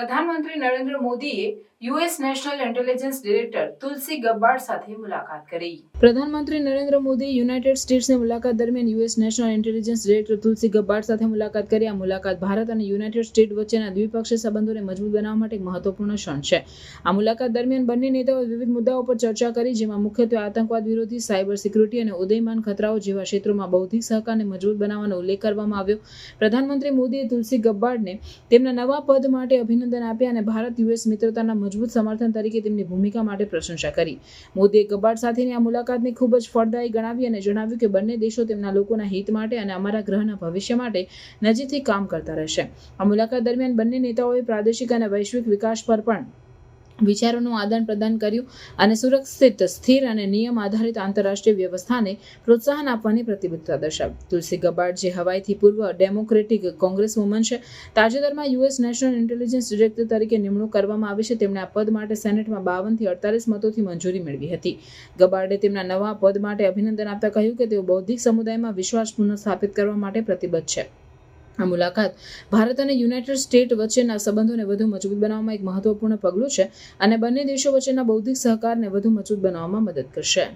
પ્રધાનમંત્રી નરેન્દ્ર મોદીએ US national intelligence director Tulsi Gabbard સાથે મુલાકાત કરી. પ્રધાનમંત્રી નરેન્દ્ર મોદી યુનાઇટેડ સ્ટેટ્સની મુલાકાત દરમિયાન US national intelligence director Tulsi Gabbard સાથે મુલાકાત કરી. આ મુલાકાત ભારત અને યુનાઇટેડ સ્ટેટ વચ્ચેના દ્વિપક્ષીય સંબંધોને મજબૂત બનાવવા માટે એક મહત્વપૂર્ણ ક્ષણ છે. આ મુલાકાત દરમિયાન બંને નેતાઓએ વિવિધ મુદ્દાઓ પર ચર્ચા કરી, જેમાં મુખ્યત્વે આતંકવાદ વિરોધી, સાયબર સિક્યુરિટી અને ઉદયમાન ખતરાઓ જેવા ક્ષેત્રોમાં બૌદ્ધિક સહકારને મજબૂત બનાવવાનો ઉલ્લેખ કરવામાં આવ્યો. પ્રધાનમંત્રી મોદીએ તુલસી ગબ્બાર્ડને તેમના નવા પદ માટે અભિનંદન આપ્યા અને ભારત યુએસ મિત્રતાના મજબૂત સમર્થન તરીકે તેમની ભૂમિકા માટે પ્રશંસા કરી. મોદીએ કબાટ સાથેની આ મુલાકાતને ખૂબ જ ફળદાયી ગણાવી અને જણાવ્યું કે બંને દેશો તેમના લોકોના હિત માટે અને અમારા ગ્રહના ભવિષ્ય માટે નજીકથી કામ કરતા રહેશે. આ મુલાકાત દરમિયાન બંને નેતાઓએ પ્રાદેશિક અને વૈશ્વિક વિકાસ પર પણ વિચારોનું આદાન પ્રદાન કર્યું અને સુરક્ષિત, સ્થિર અને નિયમ આધારિત આંતરરાષ્ટ્રીય વ્યવસ્થાને પ્રોત્સાહન આપવાની પ્રતિબદ્ધતા દર્શાવી. તુલસી ગબાર્ડ જે હવાઈથી પૂર્વ ડેમોક્રેટિક કોંગ્રેસ વુમન છે, તાજેતરમાં યુએસ નેશનલ ઇન્ટેલિજન્સ ડિરેક્ટર તરીકે નિમણૂક કરવામાં આવી છે. તેમણે આ પદ માટે સેનેટમાં બાવનથી અડતાલીસ મતોથી મંજૂરી મેળવી હતી. ગબાર્ડે તેમના નવા પદ માટે અભિનંદન આપતા કહ્યું કે તેઓ બૌદ્ધિક સમુદાયમાં વિશ્વાસ પુનઃસ્થાપિત કરવા માટે પ્રતિબદ્ધ છે. આ મુલાકાત ભારત અને યુનાઇટેડ સ્ટેટ વચ્ચેના સંબંધોને વધુ મજબૂત બનાવવામાં એક મહત્વપૂર્ણ પગલું છે અને બંને દેશો વચ્ચેના બૌદ્ધિક સહકારને વધુ મજબૂત બનાવવામાં મદદ કરશે.